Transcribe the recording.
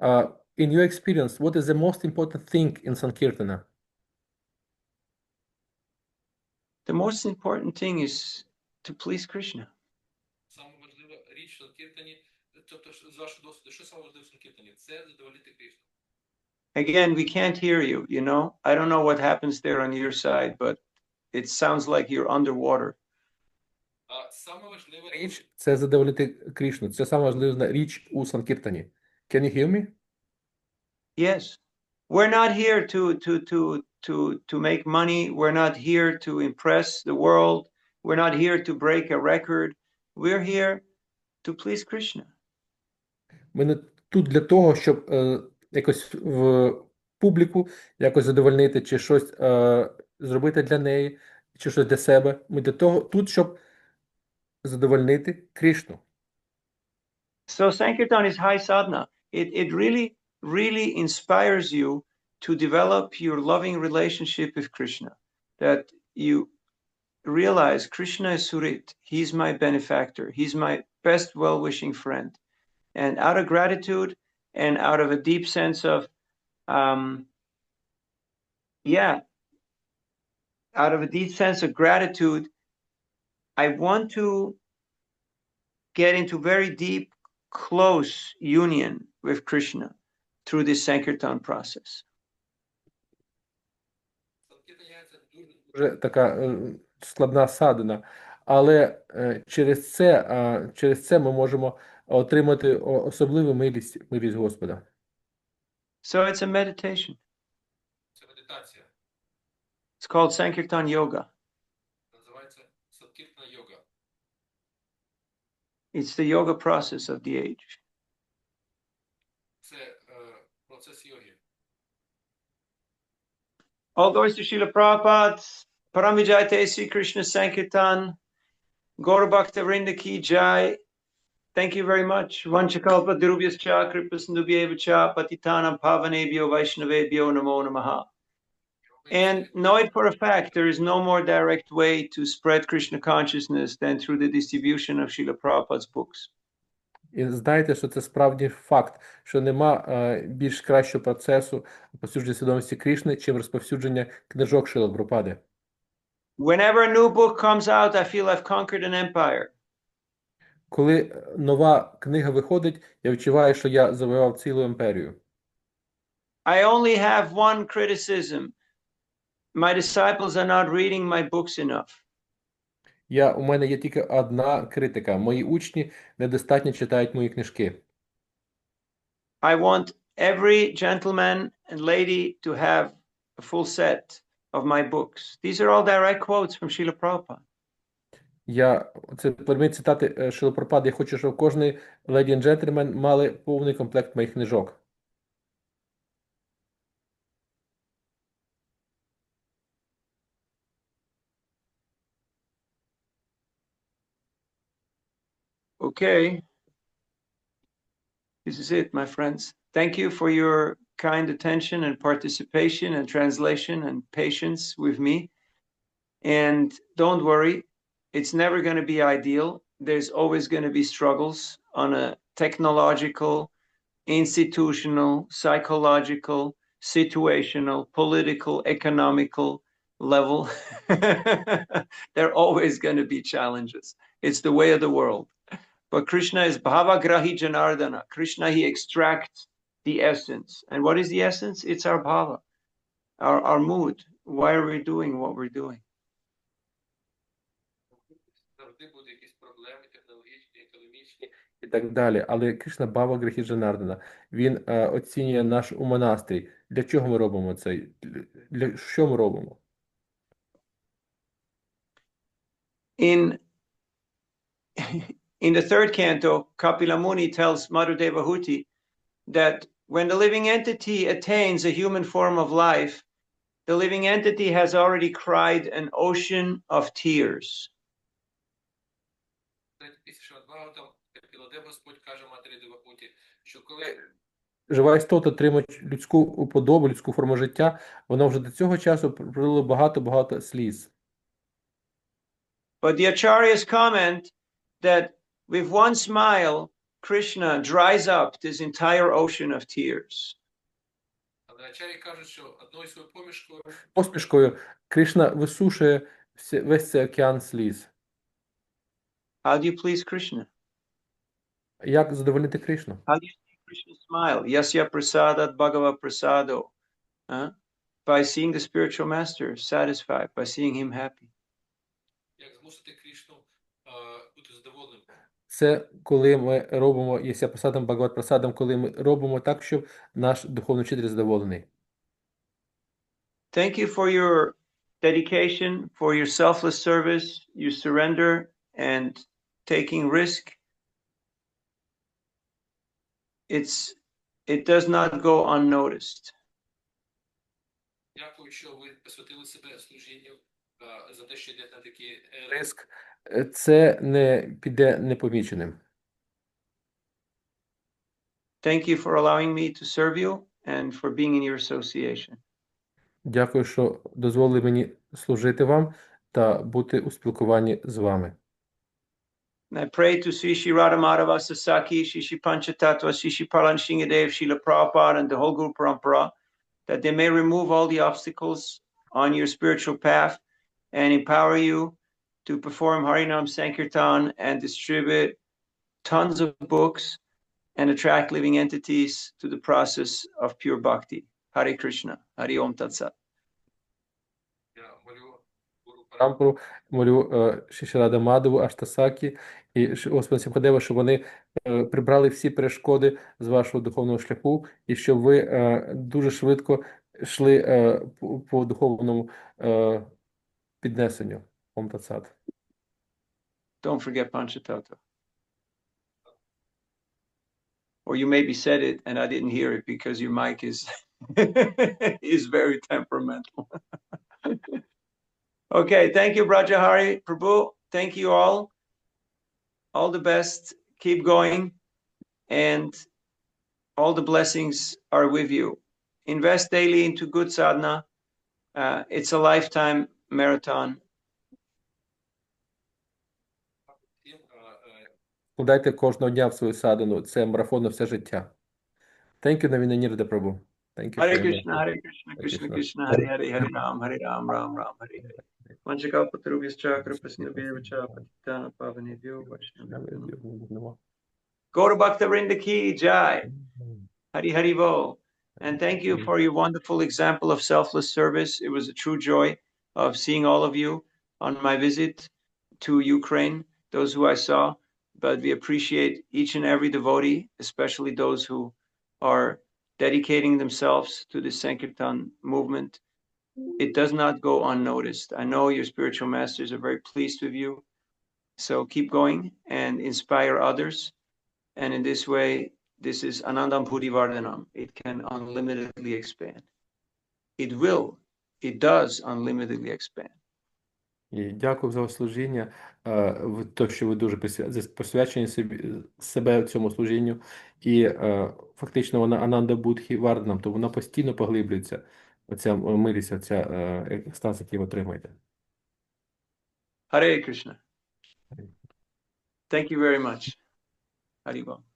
Uh, in your experience, what is the most important thing in Sankirtana? The most important thing is to please Krishna. Саме важлива річ в Санкіртані, тобто що- з вашого досвіду, що саме важливо в Санкіртані? Це задовольнити Кришну. Again, we can't hear you, you know? I don't know what happens there on your side, but it sounds like you're underwater. А саме важлива річ Річ це задовольнити Кришну. Це саме важлива річ у Санкіртані. Can you hear me? Yes. We're not here to to to to to make money. We're not here to impress the world. We're not here to break a record. We're here to please Krishna. Ми не тут для того, щоб е, якось в публіку якось задовольнити, чи щось е, зробити для неї, чи щось для себе. Ми для того тут, щоб задовольнити Кришну. So Sankirtan is high sadhana. It it really really inspires you to develop your loving relationship with Krishna. That you realize Krishna is Surit. He's my benefactor. He's my best well-wishing friend. And out of gratitude and out of a deep sense of um yeah, out of a deep sense of gratitude, I want to get into very deep close union with Krishna through this Sankirtan process. Дуже Вже така е, складна садина. Але е, через це, через це ми можемо отримати особливу милість, милість Господа. So it's a meditation. це медитація. It's called Sankirtan Yoga. It's the yoga process of the age. Це е, процес йоги. All glories to Srila Prabhupada, Paramvijayate Sri Krishna Sankirtan, Gaura Bhakta Vrinda Ki Jai. Thank you very much. Vanchakalpa Dhruvyas Cha Kripasandubhyeva Cha Patitanam Pavanebhyo Vaishnavebhyo Namo Namaha. And know it for a fact, there is no more direct way to spread Krishna consciousness than through the distribution of Srila Prabhupada's books. І знайте, що це справді факт, що нема е, більш кращого процесу розповсюдження свідомості Кришни, чим розповсюдження книжок Шила Прабхупади. Whenever a new book comes out, I feel I've conquered an empire. Коли е, нова книга виходить, я відчуваю, що я завоював цілу імперію. I only have one criticism. My disciples are not reading my books enough. Я, у мене є тільки одна критика. Мої учні недостатньо читають мої книжки. I want every gentleman and lady to have a full set of my books. These are all direct quotes from Srila Prabhupada. Я це прямі цитати е, Шрила Я хочу, щоб кожний леді і джентльмен мали повний комплект моїх книжок. Okay. This is it, my friends. Thank you for your kind attention and participation and translation and patience with me. And don't worry, it's never going to be ideal. There's always going to be struggles on a technological, institutional, psychological, situational, political, economical level. there are always going to be challenges. It's the way of the world. But Krishna is Bhavagrahi Janardana. Krishna, he extracts the essence. And what is the essence? It's our bhava, our, our mood. Why are we doing what we're doing? Завжди будуть якісь проблеми технологічні, економічні. і так далі. Але Кришна Бава Грехі Джанардана, він е, оцінює наш умонастрій. Для чого ми робимо це? Для- Для що ми робимо? In in the third canto, Kapila Muni tells Madhudeva Huti that when the living entity attains a human form of life, the living entity has already cried an ocean of tears. Третя тисяча Бхагаватам, Пілодев Господь каже матері Девахуті, що коли Жива істота отримує людську подобу, людську форму життя, вона вже до цього часу пролило багато-багато сліз. But the acharyas comment that with one smile, Krishna dries up this entire ocean of tears. Але Ачарі кажуть, що одною своєю помішкою Посмішкою Кришна висушує всі- весь цей океан сліз. How do you please Krishna? Як задовольнити Кришну? How do you see Krishna smile? Yasya prasadat bhagava prasado. Huh? By seeing the spiritual master satisfied, by seeing him happy. як змусити Крішну е, бути задоволеним. Це коли ми робимо Єся просадом, Багават просадом, коли ми робимо так, щоб наш духовний вчитель задоволений. Thank you for your dedication, for your selfless service, your surrender, and taking risk. It's it does not go unnoticed. Дякую, що ви посвятили себе служінню за те, що йдете на такі е, Риск е, це не піде непоміченим. Thank you for allowing me to serve you and for being in your association. Дякую, що дозволили мені служити вам та бути у спілкуванні з вами. And I pray to Sri Sri Radhamadava Sasaki, Sri Sri Panchatattva, Sri Sri Palan Shingadev, Srila Prabhupada, and the whole Guru Parampara, that they may remove all the obstacles on your spiritual path and empower you to perform Harinam Sankirtan and distribute tons of books and attract living entities to the process of pure bhakti. Hare Krishna. Hari Om Tat Sat. Рампуру, молю е, Шішарада Мадову, Аштасакі і Господа Сімхадева, щоб вони е, прибрали всі перешкоди з вашого духовного шляху, і щоб ви е, дуже швидко йшли по, духовному піднесенню. Ом Тацат. Don't forget Panchatattva. Or you maybe said it and I didn't hear it because your mic is is very temperamental. okay, thank you, Brajahari Prabhu. Thank you all. All the best. Keep going. And all the blessings are with you. Invest daily into good sadhana. Uh, it's a lifetime marathon. Всім, е, е, Вкладайте кожного дня в свою садину. Це марафон на все життя. Thank you, Навінанірда Прабу. Thank you Hare very much. Krishna, Hare Krishna, Hare Krishna Krishna. Krishna, Hare Hare, Hare Ram, Hare Ram, Ram Ram, Hare Hare. Vanchakalpatarubhyascha, kripasnabhyavacha, patitana pavanebhyo, vaishnavibhyo. Go to Bhaktarinda Ki Jai, Hari Hari Bo. And thank you for your wonderful example of selfless service. It was a true joy of seeing all of you on my visit to Ukraine, those who I saw. But we appreciate each and every devotee, especially those who are dedicating themselves to the Sankirtan movement. It does not go unnoticed. I know your spiritual masters are very pleased with you. So keep going and inspire others. And in this way, this is Anandam Pudivardhanam. It can unlimitedly expand. It will, it does unlimitedly expand. І дякую за служіння, е, те, що ви дуже посвячені собі, себе цьому служінню. І е, фактично вона Ананда Будхі Варданам, то вона постійно поглиблюється, оця милість, оця е, екстаз, який ви отримаєте. Hare Krishna. Thank you very much. Haribol.